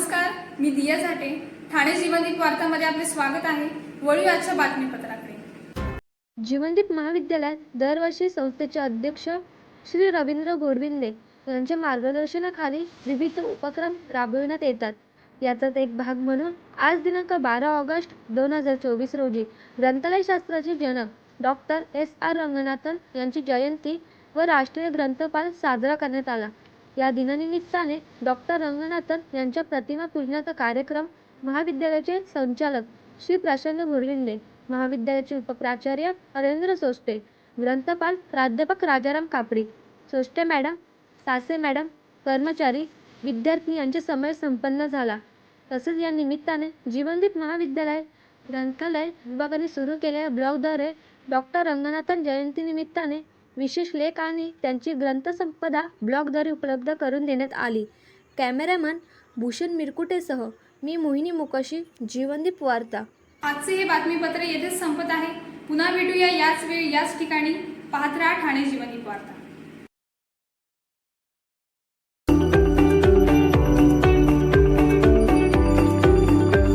दिया झाटे. ठाणे जीवनदीप वार्तामध्ये आपले स्वागत आहे. वळू आजच्या बातमीपत्राकडे. जीवनदीप महाविद्यालयात दरवर्षी संस्थेचे अध्यक्ष श्री रवींद्र गोडविंदे यांच्या मार्गदर्शनाखाली विविध उपक्रम राबविण्यात येतात. याचाच एक भाग म्हणून आज दिनांक बारा ऑगस्ट दोन हजार चोवीस रोजी ग्रंथालयशास्त्राचे जनक डॉक्टर एस आर रंगनाथन यांची जयंती व राष्ट्रीय ग्रंथपाल साजरा करण्यात आला. या दिनानिमित्ताने डॉक्टर रंगनाथन यांच्या प्रतिमा पूजनाचा कार्यक्रम महाविद्यालयाचे संचालक श्री प्रसन्न भुर्लिंदे महाविद्यालयाचे उपप्राचार्य अरेंद्र सोस्टे ग्रंथपाल प्राध्यापक राजाराम कापडी सोस्टे मॅडम सासे मॅडम कर्मचारी विद्यार्थी यांचे समय संपन्न झाला. तसेच या निमित्ताने जीवनदीप महाविद्यालय ग्रंथालय विभागाने सुरू केलेल्या ब्लॉगद्वारे डॉक्टर रंगनाथन जयंतीनिमित्ताने विशेष लेख आणि त्यांची ग्रंथसंपदा ब्लॉगद्वारे उपलब्ध करून देण्यात आली. कॅमेरामन भूषण मिरकुटेसह मी मोहिनी मुकाशी जीवनदीप वार्ता. आजचे हे बातमीपत्र येथेच संपत आहे. पुन्हा भेटूया याच वेळी याच ठिकाणी. पाहत राहा ठाणे जीवनदीप वार्ता.